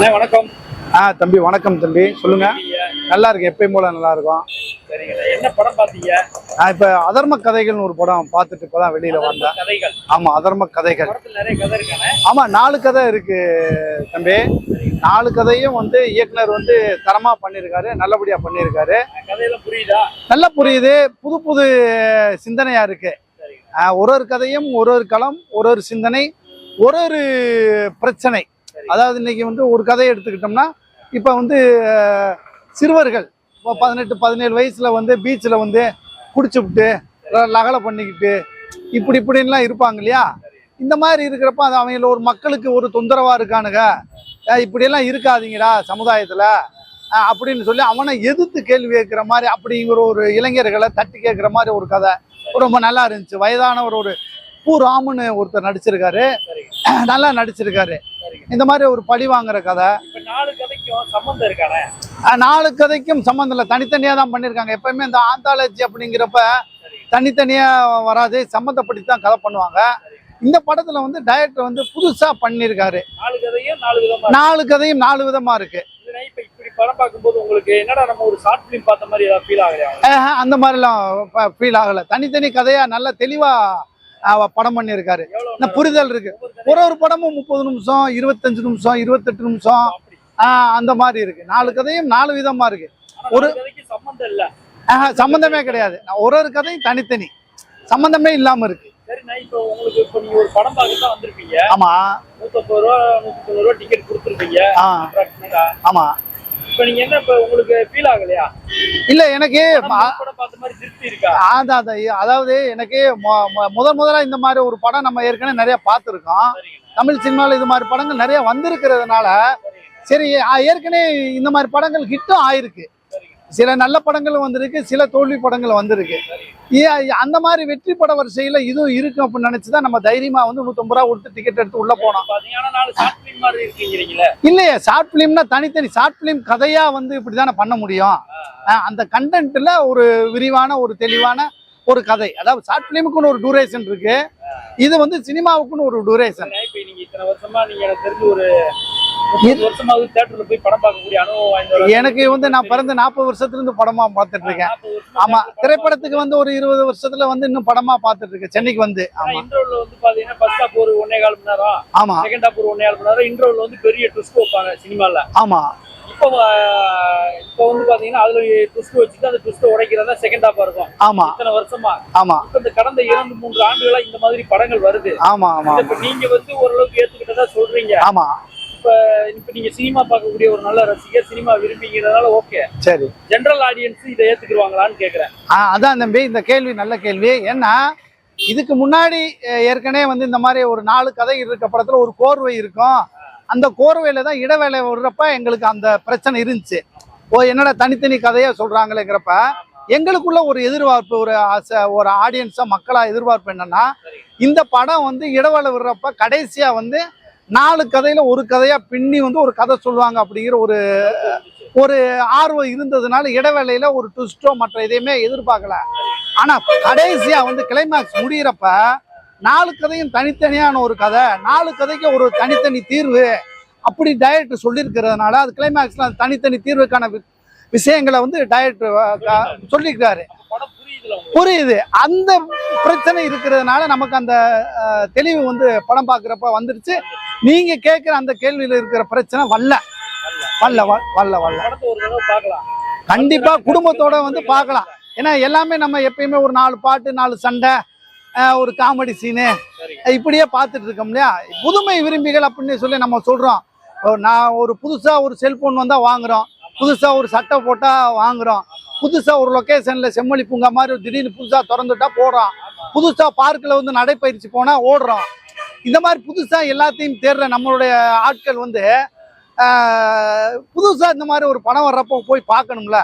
அண்ணே வணக்கம். ஆ தம்பி வணக்கம் தம்பி. சொல்லுங்க. நல்லா இருக்கு எப்பயும் போல நல்லா இருக்கும். என்ன படம் பாத்தீங்க நான் இப்ப அதர்ம கதைகள்னு ஒரு படம் பார்த்துட்டு இப்பதான் வெளியில வந்தேன். ஆமா அதர்ம கதைகள். ஆமா நாலு கதை இருக்கு தம்பி. நாலு கதையும் வந்து இயக்குனர் வந்து தரமா பண்ணியிருக்காரு நல்லபடியா பண்ணியிருக்காரு புரியுதா? நல்லா புரியுது. புது புது சிந்தனையா இருக்கு. ஒரு ஒரு கதையும் ஒரு ஒரு களம் ஒரு ஒரு சிந்தனை ஒரு ஒரு பிரச்சனை. அதாவது இன்றைக்கி வந்து ஒரு கதையை எடுத்துக்கிட்டோம்னா இப்போ வந்து சிறுவர்கள் இப்போ பதினெட்டு பதினேழு வயசில் வந்து பீச்சில் வந்து குடிச்சுவிட்டு லகலை பண்ணிக்கிட்டு இப்படி இப்படின்லாம் இருப்பாங்க இல்லையா? இந்த மாதிரி இருக்கிறப்ப அது அவங்கள ஒரு மக்களுக்கு ஒரு தொந்தரவாக இருக்கானுங்க இப்படியெல்லாம் இருக்காதீங்கடா சமுதாயத்தில். அப்படின்னு சொல்லி அவனை எதிர்த்து கேள்வி கேட்குற மாதிரி அப்படிங்கிற ஒரு இளைஞர்களை தட்டி கேட்குற மாதிரி ஒரு கதை. ரொம்ப நல்லா இருந்துச்சு. வயதானவர் ஒரு பூ ராமன் ஒருத்தர் நடிச்சிருக்காரு. நல்லா நடிச்சிருக்காரு. இந்த மாதிரி ஒரு பழி வாங்குற கதை. நாலு கதைக்கும் இருக்கானே? அஹ் நாலு கதைக்கும் சம்மந்தம் இல்லை. தனித்தனியாக தான் பண்ணியிருக்காங்க எப்பவுமே இந்த ஆந்தாலஜி அப்படிங்கிறப்ப தனித்தனியாக வராது. சம்மந்தப்பட்டு தான் கதை பண்ணுவாங்க. இந்த படத்தில் வந்து டைரக்டர் வந்து புதுசாக பண்ணியிருக்காரு நாலு கதையும் நாலு விதமா நாலு கதையும் நாலு விதமாக இருக்கு. இருக்குதுண்ணே. இப்ப இப்படி படம் பார்க்கும்போது உங்களுக்கு என்னடா நம்ம ஒரு ஷார்ட் பிலிம் பார்த்த மாதிரி ஃபீல் ஆகலையா? அந்த மாதிரிலாம் ஃபீல் ஆகலை. தனித்தனி கதையாக நல்ல தெளிவாக படம் பண்ணியிருக்காரு. இந்த புரிதல் இருக்கு. ஒரு ஒரு படமும் முப்பது நிமிஷம் இருபத்தஞ்சு நிமிஷம் இருபத்தெட்டு நிமிஷம். அந்த மாதிரி இருக்கு. நாலு கதையும் நாலு விதமா இருக்கு. ஒரு- சம்பந்தம் கிடையாது. ஒரு ஒரு கதையும் தனித்தனி. சம்பந்தமே இல்லாம இருக்கு. ஆமா. ஆமா. இப்ப நீங்க என்ன இப்ப உங்களுக்கு ஃபீல் ஆகலையா? இல்ல எனக்கு அதான் அதான். அதாவது எனக்கு முதல் முதல்ல இந்த மாதிரி ஒரு படம் நம்ம ஏற்கனவே நிறைய பார்த்துருக்கோம். தமிழ் சினிமாவில் இது மாதிரி படங்கள் நிறைய வந்திருக்கிறதுனால சரி ஏற்கனவே இந்த மாதிரி படங்கள் ஹிட்டும் ஆயிருக்கு. சில நல்ல படங்களும் வந்திருக்கு சில தோல்வி படங்கள் வந்திருக்கு. அந்த மாதிரி வெற்றி பட வரிசையில இதுவும் இருக்கும் அப்படின்னு நினைச்சுதான் நம்ம தைரியமா வந்து நூத்தம்பது ரூபா கொடுத்து டிக்கெட் எடுத்து உள்ள போனோம். இல்லையே ஷார்ட் பிலிம்னா தனித்தனி ஷார்ட் பிலிம் கதையா வந்து இப்படிதானே பண்ண முடியும். அந்த கண்டென்ட்ல ஒரு விரிவான ஒரு தெளிவான ஒரு கதை. அதாவது ஷார்ட் பிலிமுக்குன்னு ஒரு டூரேஷன் இருக்கு. இது வந்து சினிமாவுக்குன்னு ஒரு டூரேஷன் இப்ப நீங்க இத்தனை வருஷமா நீங்க எனக்கு தெரிஞ்சு ஒரு எனக்கு வந்து நான் பிறந்த நாற்பது வருஷத்துல இருந்து படமா பார்த்துட்டு இருக்கேன். ஆமா திரைப்படத்துக்கு வந்து ஒரு இருபது வருஷத்துல வந்து இன்னும் படமா பார்த்துட்டு இருக்கேன். சென்னைக்கு வந்து ஆமா. ஒரு ஒன்னே கால் மணி நேரம்? ஆமா. செகண்ட் ஹாப் ஒரு ஒன்னே கால் மணி நேரம்? இன்டர்வல் வந்து பெரிய ட்விஸ்ட் வைப்பாங்க சினிமால. ஆமா. இப்போ இப்போ வந்து பாத்தீங்கன்னா அதுல ட்விஸ்ட் வச்சுட்டு அந்த ட்விஸ்ட் உடைக்கிறதா செகண்ட் ஹாப்பா இருக்கும். ஆமா. இத்தனை வருஷமா? ஆமா. இப்ப இந்த கடந்த இரண்டு மூன்று ஆண்டுகளா இந்த மாதிரி படங்கள் வருது. ஆமா ஆமா. நீங்க வந்து ஓரளவுக்கு ஏத்துக்கிட்டதா சொல்றீங்க. ஆமா. இப்ப இப்ப நீங்க சினிமா பார்க்கக்கூடிய ஒரு நல்ல ரசிகர் சினிமா விரும்பிங்கிறதுனால ஓகே. சரி. ஜெனரல் ஆடியன்ஸ் இதை ஏத்துக்குருவாங்களான்னு கேக்குறேன். ஆ, அதான் தம்பி இந்த கேள்வி நல்ல கேள்வி. ஏன்னா இதுக்கு முன்னாடி ஏற்கனவே வந்து இந்த மாதிரி ஒரு நாலு கதை இருக்க படத்துல ஒரு கோர்வை இருக்கும். அந்த கோர்வையில தான் இடைவேளை விடுறப்ப எங்களுக்கு அந்த பிரச்சனை இருந்துச்சு. ஓ என்னடா தனித்தனி கதையா சொல்றாங்களேங்கிறப்ப எங்களுக்குள்ள ஒரு எதிர்பார்ப்பு ஒரு ஆசை ஒரு ஆடியன்ஸா மக்களா எதிர்பார்ப்பு என்னன்னா இந்த படம் வந்து இடைவேளை விடுறப்ப கடைசியா வந்து நாலு கதையில ஒரு கதையா பின்னி வந்து ஒரு கதை சொல்லுவாங்க அப்படிங்கிற ஒரு ஒரு ஆர்வம் இருந்ததுனால இடைவேளையில ஒரு ட்விஸ்டோ மற்ற எதையுமே எதிர்பார்க்கல. ஆனா கடைசியா வந்து கிளைமேக்ஸ் முடியிறப்ப நாலு கதையும் தனித்தனியான ஒரு கதை நாலு கதைக்கு ஒரு தனித்தனி தீர்வு அப்படி டைரக்டர் சொல்லியிருக்கிறதுனால அது கிளைமேக்ஸ்ல அந்த தனித்தனி தீர்வுக்கான விஷயங்களை வந்து டைரக்டர் சொல்லியிருக்காரு புரியுது. அந்த பிரச்சனை இருக்கிறதுனால நமக்கு அந்த தெளிவு வந்து படம் பார்க்குறப்ப வந்துருச்சு. நீங்க கேட்குற அந்த கேள்வியில இருக்கிற பிரச்சனை வரல. வரல வ- வரல வரல. படத்தை ஒரு தடவை பார்க்கலாம். கண்டிப்பா குடும்பத்தோட வந்து பார்க்கலாம். ஏன்னா எல்லாமே நம்ம எப்பயுமே ஒரு நாலு பாட்டு நாலு சண்டை ஒரு காமெடி சீனு இப்படியே பார்த்துட்டு இருக்கோம் இல்லையா? புதுமை விரும்பிகள் அப்படின்னு சொல்லி நம்ம சொல்றோம். நான் ஒரு புதுசா ஒரு செல்போன் வந்தா வாங்குறோம். புதுசா ஒரு சட்டை போட்டா வாங்குறோம். புதுசா ஒரு லொகேஷன்ல செம்மொழி பூங்கா மாதிரி திடீர்னு புதுசா திறந்துட்டா போடுறோம். புதுசா பார்க்ல வந்து நடைப்பயிற்சி போனா ஓடுறோம். இந்த மாதிரி புதுசா எல்லாத்தையும் தேடுற நம்மளுடைய ஆட்கள் வந்து ஆஹ், புதுசா இந்த மாதிரி ஒரு படம் வர்றப்போ போய் பார்க்கணும்ல.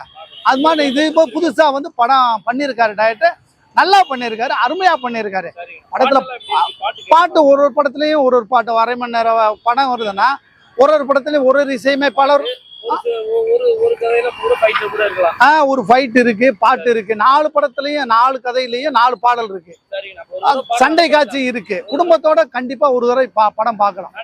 அது மாதிரி இது இப்போ புதுசா வந்து படம் பண்ணியிருக்காரு டயட்டு நல்லா பண்ணியிருக்காரு அருமையா பண்ணியிருக்காரு படத்துல? பாட்டு பாட்டு ஒரு ஒரு படத்துலயும் ஒரு ஒரு பாட்டு அரை மணி நேரம் படம் வருதுன்னா ஒரு ஒரு படத்துலயும் ஒரு ஒரு இசையமைப்பாளர். ஆ ஒரு ஃபைட் இருக்கு பாட்டு இருக்கு. நாலு படத்துலயும் நாலு கதையிலயும் நாலு பாடல் இருக்கு. சண்டை காட்சி இருக்கு. குடும்பத்தோட கண்டிப்பா ஒரு தடவை படம் பார்க்கலாம்.